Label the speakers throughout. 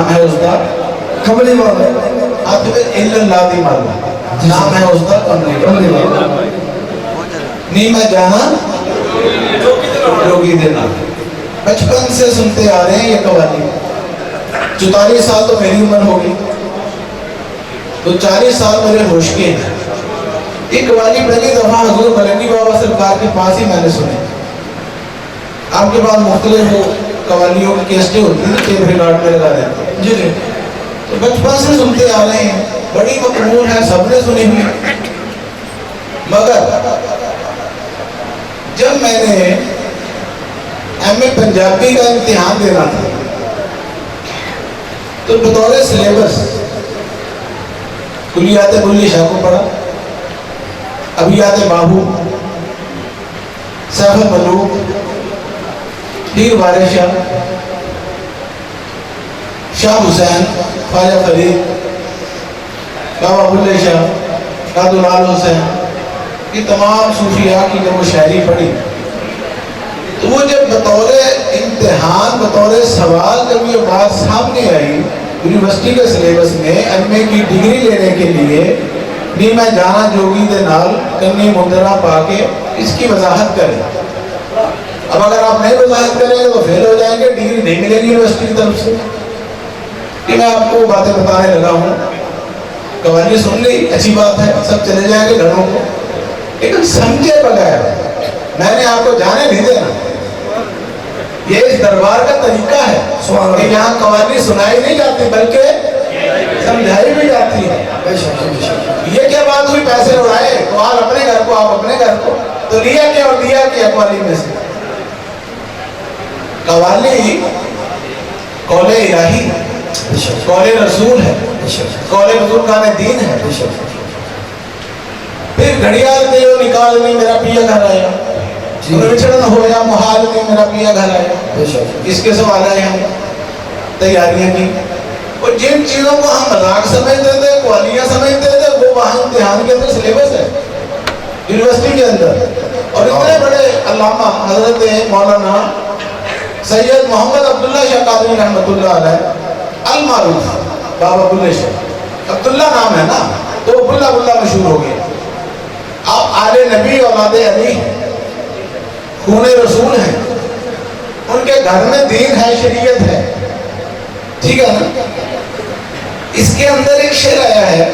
Speaker 1: नाम है उसका
Speaker 2: कमली वाले
Speaker 1: अब इल्लल्लाह दी माला नाम है उसका कमली
Speaker 2: कमली वाले
Speaker 1: नी मैं जाना जोगी देना बचपन से सुनते आ रहे हैं ये कवाली चौतालीस साल तो मेरी उम्र होगी तो चालीस साल मेरे होश के हैं ये कवाली पहली दफ़ा हजूर मलंगी बाबा सरकार के पास ही मैंने सुनी आपके पास मुख्तलिफ़ वो कवालियों की केस्टें होती थी टेप रिकॉर्ड में लगा देते तो बचपन से सुनते आ रहे हैं। बड़ी मकबूल है, सबने सुनी हुई मगर, जब मैंने एम ए पंजाबी का इम्तिहान देना था तो बतौर सिलेबस कुलियात बुल्ली शाह को पढ़ा अबियात बाबू, सैफ मलूक हीर वारिस शाह शाह हुसैन ख्वाजा फरीद बाबा बुल्ले शाह कादुलाल हुसैन ये तमाम सूफिया की जब वो शायरी पढ़ी तो वो जब बतौर इम्तहान, बतौर सवाल जब ये बात सामने आई यूनिवर्सिटी के सिलेबस में एम की डिग्री लेने के लिए, भी मैं जाना जोगी के नाल कन्नी मुंदरा पाके इसकी वजाहत करें। अब अगर आप नहीं वजाहत करेंगे तो फेल हो जाएँगे डिग्री नहीं मिलेगी यूनिवर्सिटी की तरफ़ से। कि मैं आपको बातें बताने लगा हूँ। कवाली सुन ली अच्छी बात है सब चले जाएँगे घरों को। लेकिन समझे बगैर मैंने आपको जाने नहीं देना। ये इस दरबार का तरीका है कि यहाँ कवाली सुनाई नहीं जाती बल्कि समझाई भी जाती है। ये क्या बात हुई? पैसे उड़ाए तो आप अपने घर को आप अपने घर को। तो लिया क्या और दिया क्या कवाली में से? कवाली कौले इलाही कौले रसूल है। कौले रसूल का दीन है। फिर घड़ियाल दे निकाल नहीं मेरा पिया घर आया। विचरण हो या मुहाल नहीं मेरा पिया घर आया। इसके सवाल हम। तैयारियाँ की। और जिन चीज़ों को हम मज़ाक समझते थे क्वालियाँ समझते थे वो वहाँ इम्तिहान के अंदर सिलेबस है। यूनिवर्सिटी के अंदर। और इतने बड़े अल्लामा हज़रत मौलाना सैयद मोहम्मद अब्दुल्ला शाह कादरी रहमतुल्लाह अलैह अल मारूफ बाबा बुल्ले शाह अब्दुल्ला नाम है ना? तो बुल्ला बुल्ला मशहूर हो गया। आप आले नबी औलाद अली, खून रसूल हैं। उनके घर में दीन है, शरीयत है। ठीक है ना? इसके अंदर एक शेर आया है।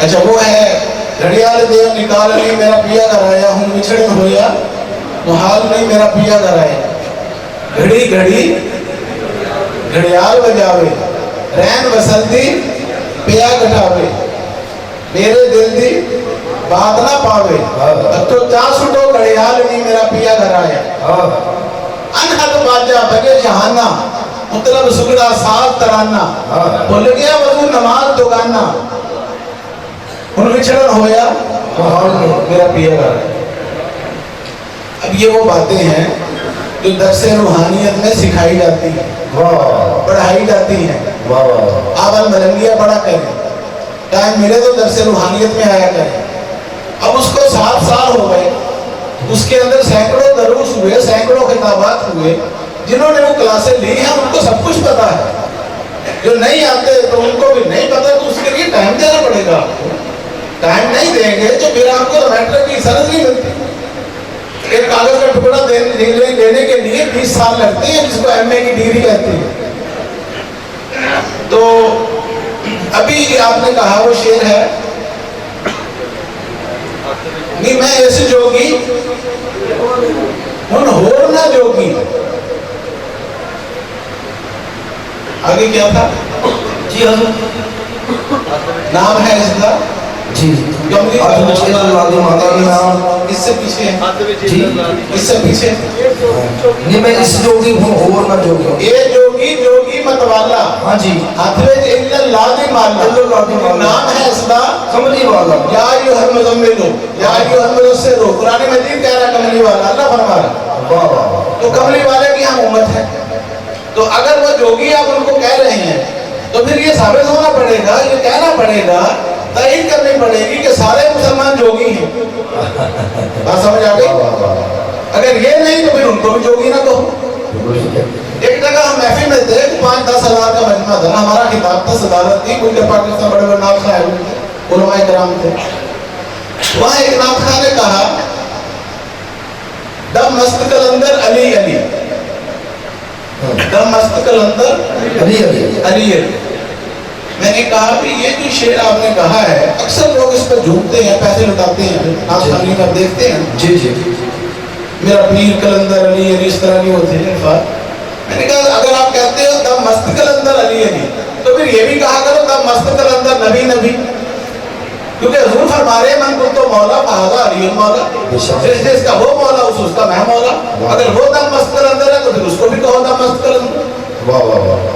Speaker 1: अच्छा वो है, घड़ियाल देव निकाल नहीं, मेरा पिया घर आया हूँ बिछड़े होया मुहाल नहीं, मेरा पिया घर आया। घड़ी घड़ी। घड़ियाल बजावे। रैन बसंती पिया घटावे मेरे दिल दी बात ना पावे। अब तो चा सुटो घड़ियाल नहीं मेरा पिया घर आया।
Speaker 2: हाँ।
Speaker 1: अनहद बाजा बगे जहाना मतलब सुगड़ा साथ तराना।
Speaker 2: हाँ।
Speaker 1: बोल गया वज़ू नमाज़ दुगाना। उन विचरण होया मेरा पिया घर अब ये वो बातें हैं जो दरस रूहानियत में सिखाई जाती है।
Speaker 2: वाह।
Speaker 1: पढ़ाई जाती हैं। आप अल मलंगिया पढ़ा करें। टाइम मिले तो दरस रूहानियत में आया करें। अब उसको सात साल हो गए। उसके अंदर सैकड़ों दरूस हुए सैकड़ों खिताबात हुए। जिन्होंने वो क्लासें ली हैं उनको सब कुछ पता है। जो नहीं आते तो उनको भी नहीं पता तो उसके लिए टाइम देना पड़ेगा आपको। टाइम नहीं देंगे तो फिर आपको मैटर की सरत नहीं मिलती। एक कागज़ का टुकड़ा देने ले- लेने के लिए बीस साल लगते हैं जिसको एमए की डिग्री कहती है। तो अभी आपने कहा वो शेर है। नहीं मैं ऐसे जोगी उन होर ना जोगी। आगे क्या था?
Speaker 2: जी हजूर
Speaker 1: नाम है इसका?
Speaker 2: जी।
Speaker 1: गमली
Speaker 2: आज मुझे अल्लाह की माता के नाम
Speaker 1: इससे पीछे
Speaker 2: जी
Speaker 1: इससे पीछे?
Speaker 2: नहीं मैं इस जोगी हूँ और ना जोगी हूँ
Speaker 1: ये जोगी जोगी मतवाला।
Speaker 2: हाँ जी।
Speaker 1: हाथ इल्लल्लाह माला।
Speaker 2: इल्लल्लाह दी माला।
Speaker 1: नाम है इसका।
Speaker 2: कमली वाला।
Speaker 1: या अय्युहल मुज़म्मिलु या अय्युहल मुदस्सिरु कुरान मजीद कह रहा कमली वाला। अल्लाह फरमा रहा
Speaker 2: वाह वाह वाह।
Speaker 1: तो कमली वाले की हम उम्मत है। तो अगर वो जोगी आप उनको कह रहे हैं तो फिर ये साबित होना पड़ेगा ये कहना पड़ेगा तयन करनी पड़ेगी कि सारे मुसलमान जोगी हैं। बात समझ आ गई? अगर ये नहीं तो फिर उनको भी जोगी ना कहो। एक जगह हम महफिल में थे पाँच दस हज़ार का मजमा था। हमारा किताब था सदारत थी कुछ पाकिस्तान बड़े बड़े नाम खाए उलमाए कराम थे। वहाँ एक नाम खा ने कहा दम मस्त कलंदर अली अली। दम मस्त कलंदर
Speaker 2: अली अली।
Speaker 1: अली अली। मैंने कहा कि ये जो शेर आपने कहा है अक्सर लोग इस पर झूठते हैं पैसे लुटाते हैं। आप। खाली में देखते हैं।
Speaker 2: जी जी।
Speaker 1: मेरा पीर कलंदर अली अली इस तरह की वो थे अल्फाज मैंने कहा अगर आप कहते हो तब मस्त कलंदर अली अली तो फिर ये भी कहा करो तब मस्त कलंदर नबी नबी। क्योंकि हजूर फरमा रहे मन को तो मौला फहाजा अली मौला। जिस जिसका वो मौला उस उसका मैं मौला। अगर वो दम मस्त कलंदर है तो फिर उसको भी कहो दम मस्त कलंदर।
Speaker 2: वाह वाह वाह।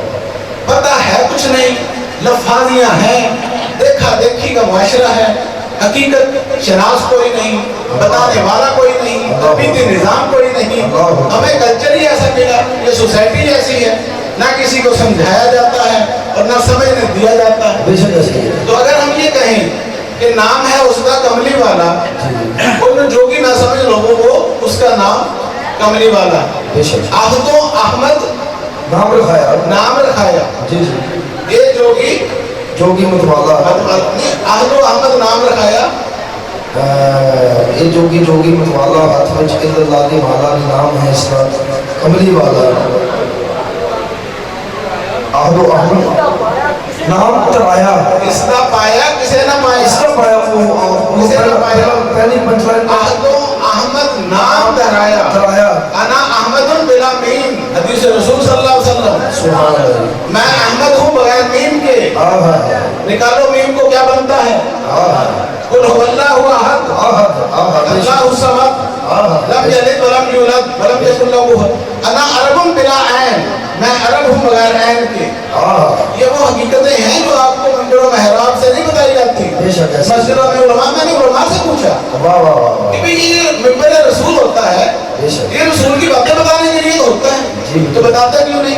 Speaker 1: पता है कुछ नहीं। लफाजियाँ हैं। देखा देखी का मुआशरा है। हकीकत शनास कोई नहीं बताने वाला कोई नहीं तबीती निज़ाम कोई नहीं। हमें कल्चर ही ऐसा मिला ये सोसाइटी ऐसी है। ना किसी को समझाया जाता है और ना समझने दिया जाता है। तो अगर हम ये कहें कि नाम है उसका कमली वाला उन जोगी ना समझ लोगों को उसका नाम कमली वाला।
Speaker 2: बेशक।
Speaker 1: आहदो अहमद।
Speaker 2: नाम रखाया।
Speaker 1: नाम रखाया।
Speaker 2: जी जी।
Speaker 1: ये जोगी
Speaker 2: जोगी मतवाला
Speaker 1: आहदो अहमद नाम रखाया।
Speaker 2: ये जोगी जोगी मतवाला हाथ में चिकन लाली माला नाम है इसका। कमली वाला आहदो अहमद। नाम तराया
Speaker 1: इसका पाया किसे न पाया?
Speaker 2: इसका पाया? वो
Speaker 1: किसे ने पाया?
Speaker 2: पहली पंचलाइन
Speaker 1: आहदो अहमद नाम धराया।
Speaker 2: तराया
Speaker 1: अना अहमद बिला मीम हदीस रसूल सल्लल्लाहु अलैहि वसल्लम।
Speaker 2: सुभान अल्लाह।
Speaker 1: मैं अहमद हूँ बगैर मीम के
Speaker 2: आहा
Speaker 1: निकालो मीम को क्या बनता है? कुल अहद
Speaker 2: आहा आहा
Speaker 1: अल्लाहु समद लम यलिद वलम यूलद वलम यकुल अना अरबुन बिला ऐन। मैं अरब हूँ बगैर ऐन के। ये वो हकीकतें हैं जो आपको मंदिरों महराब से नहीं बताई जाती।
Speaker 2: बेशक
Speaker 1: मस्जिदों में उलमा मैंने उलमा से पूछा।
Speaker 2: वाह वाह वाह
Speaker 1: कि ये मिंबर रसूल होता है
Speaker 2: बेशक।
Speaker 1: ये रसूल की बातें बताने के लिए तो होता है। तो बताता क्यों नहीं?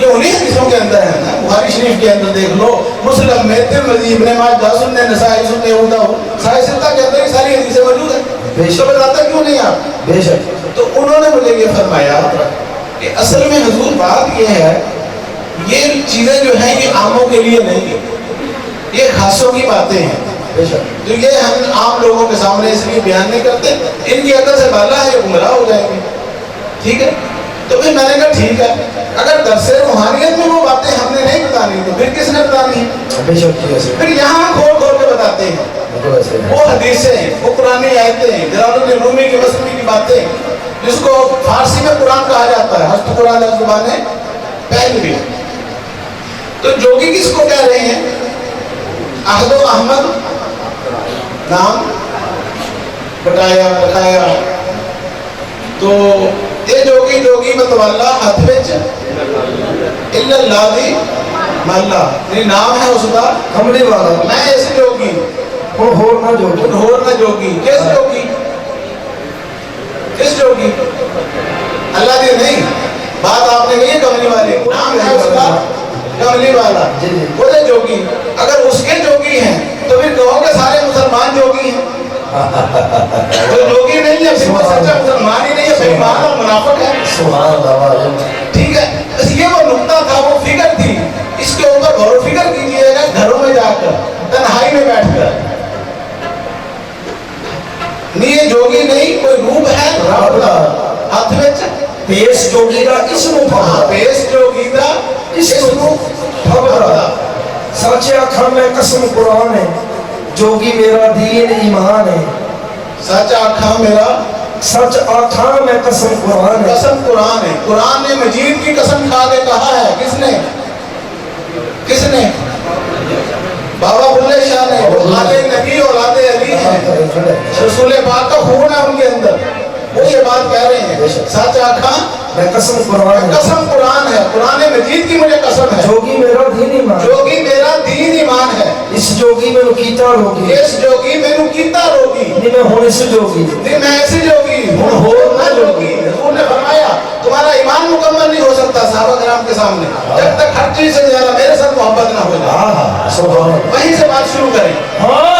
Speaker 1: ये उन्हीं हदीसों के अंदर है ना? बुखारी शरीफ के अंदर देख लो। मुस्लिम में तिरमिजी इब्ने माजा सुन्ने नसाई सुन्ने यहूदा सारी सित्ता के अंदर ये सारी हदीसें मौजूद है।
Speaker 2: बेशक।
Speaker 1: तो बताता क्यों नहीं आप?
Speaker 2: बेशक।
Speaker 1: तो उन्होंने मुझे ये फरमाया कि असल में हजूर बात ये है ये चीज़ें जो हैं ये आमों के लिए नहीं है। ये खासों की बातें हैं। तो ये हम आम लोगों के सामने इसलिए बयान नहीं करते। इनकी अकल से बाला है ये गुमराह हो जाएँगे। ठीक है? तो फिर मैंने कहा ठीक है। अगर दरसे रूहानियत में वो बातें हमने नहीं बतानी तो फिर किसने बतानी? है
Speaker 2: जी
Speaker 1: फिर यहाँ खोल खोल के बताते हैं।
Speaker 2: है
Speaker 1: वो हदीसें वो पुरानी आयतें जलालुद्दीन रूमी की मसलमी की बातें जिसको फारसी में कुरान कहा जाता है। हस्त कुरान ज़ुबान है पहलवी तो जोगी किसको कह रहे हैं? अहदो अहमद नाम? बताया बताया तो ये जोगी जोगी मतवाला हथ विच इल्लल्लाह दी माला ये नाम है उसका
Speaker 2: कमली वाला।
Speaker 1: मैं इस जोगी।
Speaker 2: वो होर ना जोगी।
Speaker 1: होर न जोगी। किस जोगी? किस जोगी? अल्लाह दी नहीं। बात आपने कही है कमली वाली। नाम है उसका कमली वाला।
Speaker 2: जी, जी।
Speaker 1: वो है जोगी। अगर उसके जोगी हैं तो फिर कहोगे सारे मुसलमान जोगी हैं? तो योगी नहीं है फिर तो सच्चा मुसलमान ही नहीं है बेईमान और मुनाफिक है।
Speaker 2: सुभान अल्लाह
Speaker 1: ठीक है बस ये वो नुक्ता था वो फिगर थी। इसके ऊपर गौर फिगर कीजिएगा घरों में जाकर तन्हाई में बैठकर। नहीं ये जोगी नहीं कोई रूप है? रावला। हाथ में
Speaker 2: पेश जोगी का
Speaker 1: इस
Speaker 2: रूप
Speaker 1: हाँ, पेश जोगी का इस
Speaker 2: रूप समझे अखर में कसम कुरान है। जो कि मेरा दीन ईमान है।
Speaker 1: सच आखा मेरा
Speaker 2: सच आखा मैं कसम कुरान है।
Speaker 1: कसम कुरान है। कुरान ने मजीद की कसम खा के कहा है। किसने? किसने? बाबा बुल्ले शाह ने। औलादे नबी औलादे अली है। रसूल पाक का खून है उनके अंदर। वो ये बात कह रहे हैं। सच आखा
Speaker 2: मैं कसम कुरान
Speaker 1: कसम कुरान है। कुरान मजीद की मुझे कसम है।
Speaker 2: जो कि मेरा दीन ईमान जो
Speaker 1: कि मेरा
Speaker 2: इस जोगी में कीता रोगी
Speaker 1: इस जोगी में कीता रोगी
Speaker 2: नहीं मैं होने से जोगी।
Speaker 1: नहीं मैं ऐसे जोगी। हूँ हो ना जोगी। उन्होंने ने फरमाया तुम्हारा ईमान मुकम्मल नहीं हो सकता साहबा ग्राम के सामने। जब तक हर चीज़ से ज़्यादा मेरे साथ मोहब्बत ना हो जाए।
Speaker 2: हाँ हाँ सुभान
Speaker 1: वहीं से बात शुरू करें।
Speaker 2: हाँ।